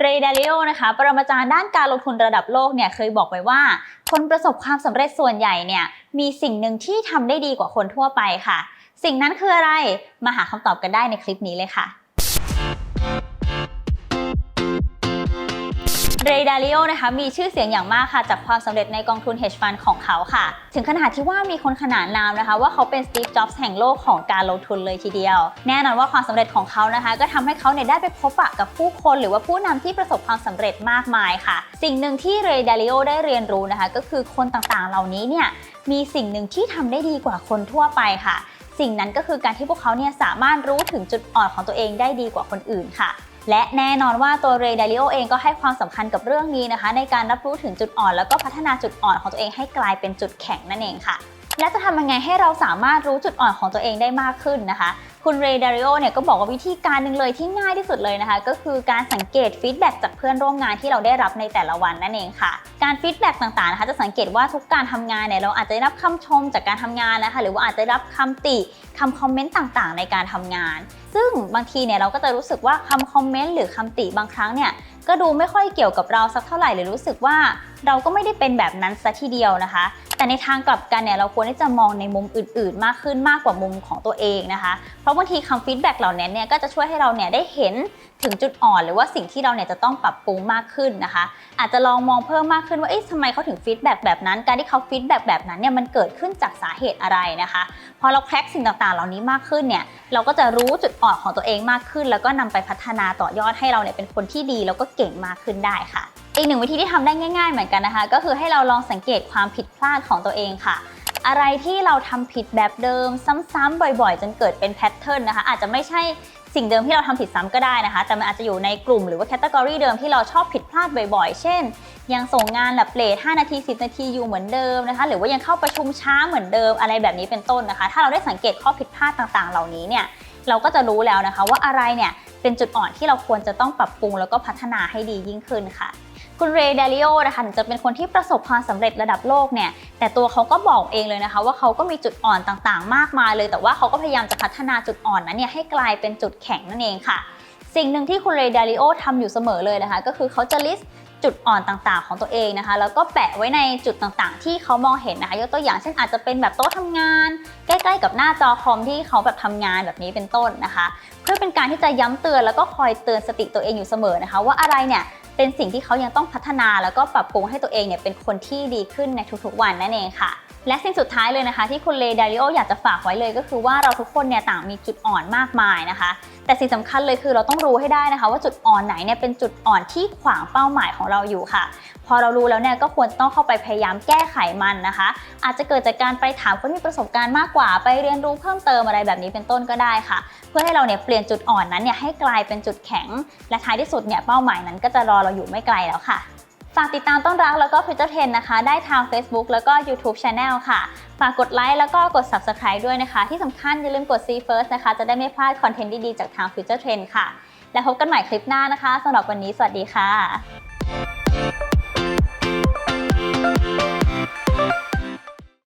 เรดาริโอนะคะปรมาจารย์ด้านการลงทุนระดับโลกเนี่ยเคยบอกไว้ว่า คนประสบความสำเร็จส่วนใหญ่เนี่ยมีสิ่งหนึ่งที่ทำได้ดีกว่าคนทั่วไปค่ะ สิ่งนั้นคืออะไรมาหาคำตอบกันได้ในคลิปนี้เลยค่ะ เรย์ดาริโอนะคะมีชื่อเสียงอย่างมากค่ะ จากความสำเร็จในกองทุน hedge fund ของเขาค่ะ ถึงขนาดที่ว่ามีคนขนานนามนะคะ ว่าเขาเป็นสตีฟจ็อบส์แห่งโลกของการลงทุนเลยทีเดียว แน่นอนว่าความสำเร็จของเขานะคะ ก็ทำให้เขาเนี่ยได้ไปพบปะกับผู้คนหรือว่าผู้นำที่ประสบความสำเร็จมากมายค่ะ สิ่งหนึ่งที่เรย์ดาริโอได้เรียนรู้นะคะ ก็คือคนต่างๆ เหล่านี้เนี่ยมีสิ่งหนึ่งที่ทำได้ดีกว่าคนทั่วไปค่ะ สิ่งนั้นก็คือการที่พวกเขาเนี่ยสามารถรู้ถึงจุดอ่อนของตัวเองได้ดีกว่าคนอื่นค่ะ และแน่นอนว่าตัวเรย์ดาริโอเองก็ให้ความสำคัญกับเรื่องนี้นะคะ ในการรับรู้ถึงจุดอ่อน แล้วก็พัฒนาจุดอ่อนของตัวเองให้กลายเป็นจุดแข็งนั่นเองค่ะ และจะทำยังไงให้เราสามารถรู้จุดอ่อนของตัวเองได้มากขึ้นนะคะ คุณเรดาริโอเนี่ยก็บอกว่าวิธีการหนึ่งเลยที่ง่ายที่สุดเลยนะคะ ก็คือการสังเกตฟีดแบ็กจากเพื่อนร่วมงานที่เราได้รับในแต่ละวันนั่นเองค่ะ การฟีดแบ็กต่างๆนะคะจะสังเกตว่าทุกการทำงานเนี่ยเราอาจจะได้รับคำชมจากการทำงานนะคะ หรือว่าอาจจะได้รับคำติคำคอมเมนต์ต่างๆ ในการทำงาน ซึ่งบางทีเนี่ยเราก็จะรู้สึกว่าคำคอมเมนต์หรือคำติบางครั้งเนี่ย ก็ดูไม่ค่อยเกี่ยวกับเราสักเท่าไหร่หรือรู้สึกว่าเราก็ไม่ได้เป็นแบบนั้นซะทีเดียวนะคะ แต่ในทางกลับกันเนี่ยเราควรที่จะมองในมุมอื่น ๆ มากขึ้นมากกว่ามุมของตัวเองนะคะ เพราะบางทีคำฟีดแบ็กเหล่านี้เนี่ยก็จะช่วยให้เราเนี่ยได้เห็นถึงจุดอ่อนหรือว่าสิ่งที่เราเนี่ยจะต้องปรับปรุงมากขึ้นนะคะ อาจจะลองมองเพิ่มมากขึ้นว่าเอ๊ะทำไมเขาถึงฟีดแบ็กแบบนั้น การที่เขาฟีดแบ็กแบบนั้นเนี่ยมันเกิดขึ้นจากสาเหตุอะไรนะคะ พอเราแคร็กสิ่งต่างๆ เหล่านี้มากขึ้นเนี่ยเราก็จะรู้จุดอ่อนของตัวเองมากขึ้น แล้วก็นำไปพัฒนาต่อยอดให้เราเนี่ยเป็นคนที่ดีแล้วก็เก่งมากขึ้นได้ค่ะ อีกหนึ่งวิธีที่ทำได้ง่าย ๆ เหมือนกันนะคะ ก็คือให้เราลองสังเกตความผิดพลาดของตัวเองค่ะ อะไรที่เราทำผิดแบบเดิม ซ้ำๆบ่อยๆ จนเกิดเป็นแพทเทิร์นนะคะ อาจจะไม่ใช่สิ่งเดิมที่เราทำผิดซ้ำก็ได้นะคะ แต่มันอาจจะอยู่ในกลุ่มหรือว่าแคตตากรีเดิมที่เราชอบผิดพลาดบ่อยๆ เช่น ยังส่งงานแบบเลท5นาที 10 นาทีอยู่เหมือนเดิมนะคะ หรือว่ายังเข้าประชุมช้าเหมือนเดิมอะไรแบบนี้เป็นต้นนะคะ ถ้าเราได้สังเกตข้อผิดพลาดต่างๆ เหล่านี้เนี่ย เราก็จะรู้แล้วนะคะว่าอะไรเนี่ย เป็นจุดอ่อนที่เราควรจะต้องปรับปรุงแล้วก็พัฒนาให้ดียิ่งขึ้นค่ะ คุณเรเดลิโอนะคะถึงจะเป็นคนที่ประสบความสำเร็จระดับโลกเนี่ยแต่ตัวเขาก็บอกเองเลยนะคะ ว่าเขาก็มีจุดอ่อนต่างๆ มากมายเลย แต่ว่าเขาก็พยายามจะพัฒนาจุดอ่อนนั้นเนี่ยให้กลายเป็นจุดแข็งนั่นเองค่ะ สิ่งหนึ่งที่คุณเรเดลิโอทำอยู่เสมอเลยนะคะ ก็คือเขาจะ list จุดอ่อนต่างๆ ของตัวเองนะคะ แล้วก็แปะไว้ในจุดต่างๆ ที่เขามองเห็นนะคะยกตัวอย่างเช่นอาจจะเป็นแบบโต๊ะทำงาน ใกล้ๆ กับหน้าจอคอมที่เขาแบบทำงานแบบนี้เป็นต้นนะคะ เพื่อเป็นการที่จะย้ำเตือนแล้วก็คอยเตือนสติตัวเองอยู่เสมอนะคะ ว่าอะไรเนี่ยเป็นสิ่งที่เขายังต้องพัฒนาแล้วก็ปรับปรุงให้ตัวเองเนี่ยเป็นคนที่ดีขึ้นในทุกๆวันนั่นเองค่ะ และสิ่งสุดท้ายเลยนะคะ ที่คุณเลดาริโออยากจะฝากไว้เลยก็คือว่าเราทุกคนเนี่ยต่างมีจุดอ่อนมากมายนะคะ แต่สิ่งสำคัญเลยคือเราต้องรู้ให้ได้นะคะ ว่าจุดอ่อนไหนเนี่ยเป็นจุดอ่อนที่ขวางเป้าหมายของเราอยู่ค่ะ พอเรารู้แล้วเนี่ยก็ควรต้องเข้าไปพยายามแก้ไขมันนะคะ อาจจะเกิดจากการไปถามคนที่มีประสบการณ์มากกว่า ไปเรียนรู้เพิ่มเติมอะไรแบบนี้เป็นต้นก็ได้ค่ะ เพื่อให้เราเนี่ยเปลี่ยนจุดอ่อนนั้นเนี่ยให้กลายเป็นจุดแข็ง และท้ายที่สุดเนี่ยเป้าหมายนั้นก็จะรอเราอยู่ไม่ไกลแล้วค่ะ ฝากติดตามต้นรักแล้วก็ฟิวเจอร์เทนนะคะ ได้ทาง Facebook แล้วก็ YouTube Channel ค่ะ ฝากกดไลค์แล้วก็กด Subscribe ด้วยนะคะ ที่สำคัญอย่าลืมกด See First นะคะ จะได้ไม่พลาดคอนเทนต์ดีๆ จากทาง Future Trend ค่ะ แล้วพบกันใหม่คลิปหน้านะคะสำหรับวันนี้สวัสดีค่ะ